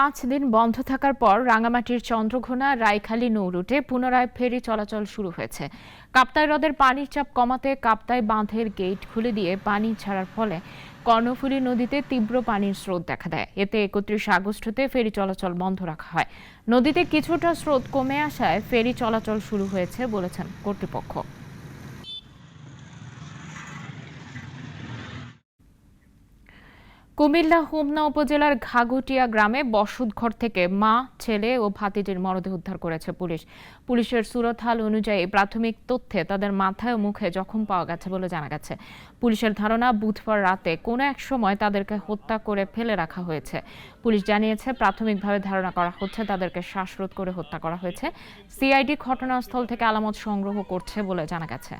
পাঁচ দিন বন্ধ থাকার পর রাঙামাটির চন্দ্রঘোনা রাইখালী নৌ রুটে পুনরায় ফেরি চলাচল শুরু হয়েছে। কাপ্তাই হ্রদের পানির চাপ কমাতে কাপ্তাই বাঁধের গেট খুলে দিয়ে পানি ছাড়ার ফলে কর্ণফুলী নদীতে তীব্র পানির স্রোত দেখা দেয়। এতে একত্রিশ আগস্টতে ফেরি চলাচল বন্ধ রাখা হয়। নদীতে কিছুটা স্রোত কমে আসায় ফেরি চলাচল শুরু হয়েছে বলেছেন কর্তৃপক্ষ। কুমিল্লা, হোমনা উপজেলার ঘাগুটিয়া গ্রামে বসতঘর থেকে মা, ছেলে ও ভাতিজির মরদেহ উদ্ধার করেছে পুলিশ। পুলিশের সুরতহাল অনুযায়ী প্রাথমিক তথ্যে তাদের মাথায় ও মুখে জখম পাওয়া গেছে বলে জানা গেছে। পুলিশের ধারণা, বুধবার রাতে কোনো এক সময় তাদেরকে হত্যা করে ফেলে রাখা হয়েছে। পুলিশ জানিয়েছে, প্রাথমিকভাবে ধারণা করা হচ্ছে তাদেরকে শ্বাসরোধ করে হত্যা করা হয়েছে। সিআইডি ঘটনাস্থল থেকে আলামত সংগ্রহ করছে বলে জানা গেছে।